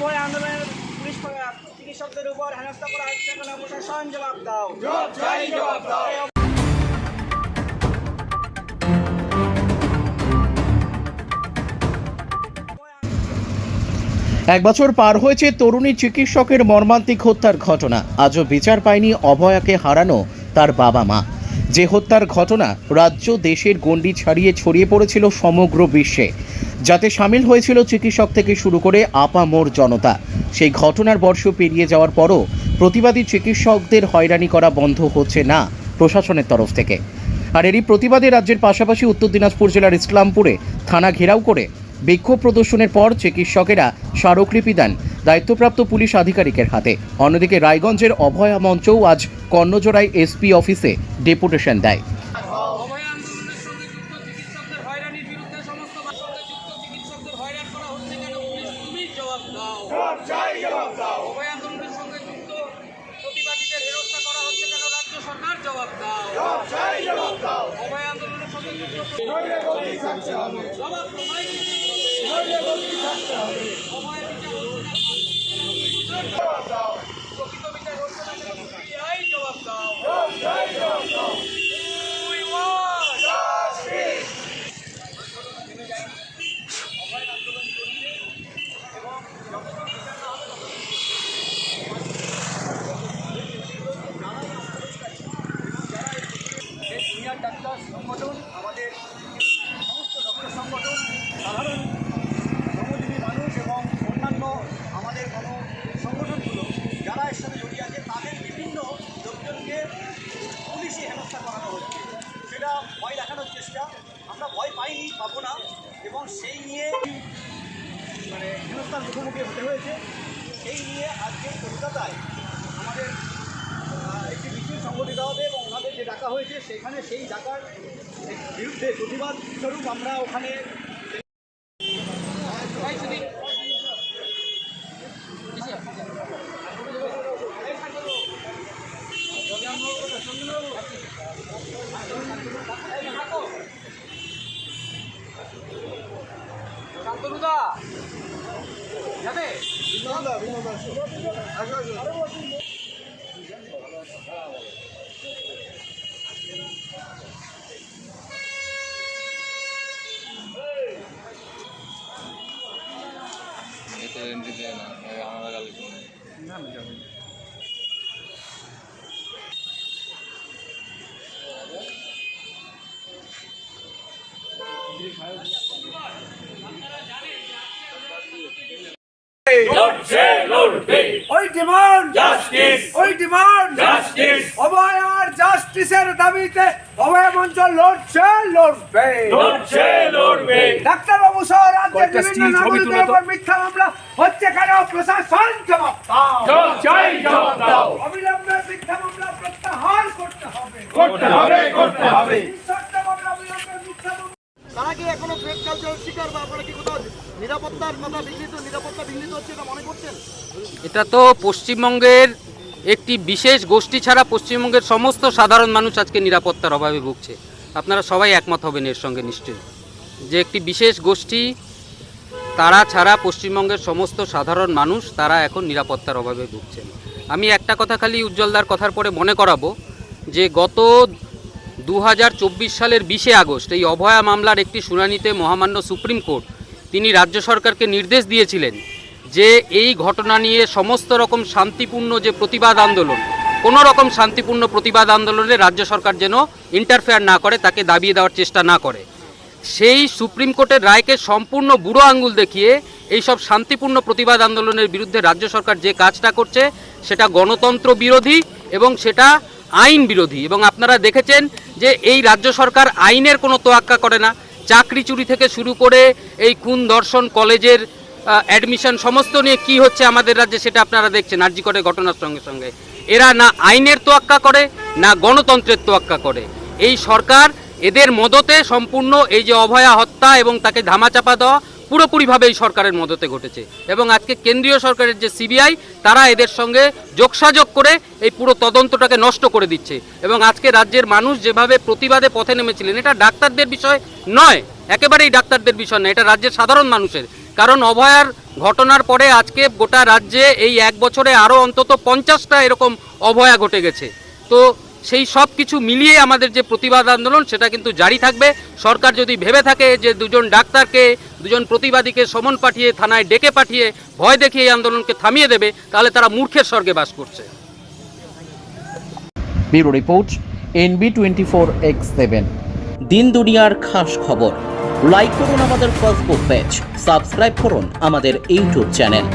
অভয় আন্দোলনের পুলিশ চিকিৎসকদের উপর হেনস্থা করা হচ্ছে কেন প্রশাসন জবাব দাও। এক বছর পার হয়েছে তরুণী চিকিৎসকের মর্মান্তিক হত্যার ঘটনা। আজও বিচার পায়নি অভয়াকে হারানো তার বাবা মা যে হত্যার ঘটনা রাজ্য দেশের গণ্ডি ছাড়িয়ে ছড়িয়ে পড়েছিল সমগ্র বিশ্বে। যাতে সামিল হয়েছিল চিকিৎসক থেকে শুরু করে আপামোর জনতা। সেই ঘটনার বর্ষ পেরিয়ে যাওয়ার পরও প্রতিবাদী চিকিৎসকদের হয়রানি করা বন্ধ হচ্ছে না প্রশাসনের তরফ থেকে। আর এরই প্রতিবাদে রাজ্যের পাশাপাশি উত্তর দিনাজপুর জেলার ইসলামপুরে থানা ঘেরাও করে বিক্ষোভ প্রদর্শনের পর চিকিৎসকেরা স্মারকলিপি দেন। দায়িত্বপ্রাপ্ত পুলিশ আধিকারিকের হাতে। অন্যদিকে রায়গঞ্জের অভয়া মঞ্চও আজ কর্ণজোড়ায় এসপি অফিসে ডেপুটেশন দেয়। জবাব দাও যুক্ত। হচ্ছে না। চেষ্টা আমরা ভয় পাইনি পাবো না। এবং সেই নিয়ে মানে হিন্দুস্তান মুখোমুখি হতে হয়েছে। সেই নিয়ে আজকে কলকাতায় আমাদের একটি মিছিল সংগঠিত হবে এবং ওনাদের যে ডাকা হয়েছে, সেখানে সেই ডাকার বিরুদ্ধে প্রতিবাদ স্বরূপ আমরা ওখানে শান্তনুদা যাবে এতে এন্ট্রি দেয় না এই আমরা গালি করি। ওই ডিমান্ড জাস্টিস ওই ডিমান্ড জাস্টিস অভয় আর জাস্টিসের দাবিতে অভয় মঞ্চ লড়ছে লড়বে লড়ছে লড়বে ডাক্তার বাবু সহ রাজ্যের বিভিন্ন নাগরিকদের উপর মিথ্যা মামলা হচ্ছে কেন প্রশাসন জবাব দাও জবাব দাও অবিলম্বে মিথ্যা মামলা প্রত্যাহার করতে হবে করতে হবে করতে হবে মামলা অবিলম্বে মিথ্যা মামলা তারা কি এখনও ফেক কালচার শিকার বা আপনারা কি কোথাও এটা এটা তো পশ্চিমবঙ্গের একটি বিশেষ গোষ্ঠী ছাড়া পশ্চিমবঙ্গের সমস্ত সাধারণ মানুষ আজকে নিরাপত্তার অভাবে ভুগছে। আপনারা সবাই একমত হবেন এর সঙ্গে নিশ্চয়ই। যে একটি বিশেষ গোষ্ঠী তারা ছাড়া পশ্চিমবঙ্গের সমস্ত সাধারণ মানুষ তারা এখন নিরাপত্তার অভাবে ভুগছেন। আমি একটা কথা খালি উজ্জ্বলদার কথার পরে মনে করাবো যে গত দু হাজার চব্বিশ সালের বিশে আগস্ট এই অভয়া মামলার একটি শুনানিতে মহামান্য সুপ্রিম কোর্ট তিনি রাজ্য সরকারকে নির্দেশ দিয়েছিলেন যে এই ঘটনা নিয়ে সমস্ত রকম শান্তিপূর্ণ যে প্রতিবাদ আন্দোলন, কোনো রকম শান্তিপূর্ণ প্রতিবাদ আন্দোলনে রাজ্য সরকার যেন ইন্টারফেয়ার না করে, তাকে দাবিয়ে দেওয়ার চেষ্টা না করে। সেই সুপ্রিম কোর্টের রায়কে সম্পূর্ণ বুড়ো আঙ্গুল দেখিয়ে এই সব শান্তিপূর্ণ প্রতিবাদ আন্দোলনের বিরুদ্ধে রাজ্য সরকার যে কাজটা করছে, সেটা গণতন্ত্র বিরোধী এবং সেটা আইন বিরোধী। এবং আপনারা দেখেছেন যে এই রাজ্য সরকার আইনের কোনো তোয়াক্কা করে না। চাকরি চুরি থেকে শুরু করে এই কুন দর্শন কলেজের অ্যাডমিশন সমস্ত নিয়ে কি হচ্ছে আমাদের রাজ্যে সেটা আপনারা দেখছেন আর্জি করে ঘটনার সঙ্গে সঙ্গে। এরা না আইনের তোয়াক্কা করে, না গণতন্ত্রের তোয়াক্কা করে। এই সরকার এদের মদতে সম্পূর্ণ এই যে অভয়া হত্যা এবং তাকে ধামাচাপা দেওয়া পুরোপুরিভাবে এই সরকারের মদতে ঘটেছে এবং আজকে কেন্দ্রীয় সরকারের যে সিবিআই, তারা এদের সঙ্গে যোগসাযোগ করে এই পুরো তদন্তটাকে নষ্ট করে দিচ্ছে। এবং আজকে রাজ্যের মানুষ যেভাবে প্রতিবাদে পথে নেমেছিলেন, এটা ডাক্তারদের বিষয় নয়, একেবারেই ডাক্তারদের বিষয় নয়, এটা রাজ্যের সাধারণ মানুষের। কারণ অভয়ার ঘটনার পরে আজকে গোটা রাজ্যে এই এক বছরে আরও অন্তত পঞ্চাশটা এরকম অভয়া ঘটে গেছে। তো সেই সব কিছু মিলিয়ে আমাদের যে প্রতিবাদ আন্দোলন সেটা কিন্তু জারি থাকবে। সরকার যদি ভেবে থাকে যে দুজন ডাক্তারকে দুজন প্রতিবাদীকে সমন পাঠিয়ে থানায় ডেকে পাঠিয়ে ভয় দেখিয়ে এই আন্দোলনকে থামিয়ে দেবে তাহলে তারা মূর্খের স্বর্গে বাস করছে। Bureau report NB twenty four x seven. দিন দুনিয়ার খাস খবর। লাইক করুন আমাদের ফেসবুক পেজ সাবস্ক্রাইব করুন আমাদের ইউটিউব চ্যানেল।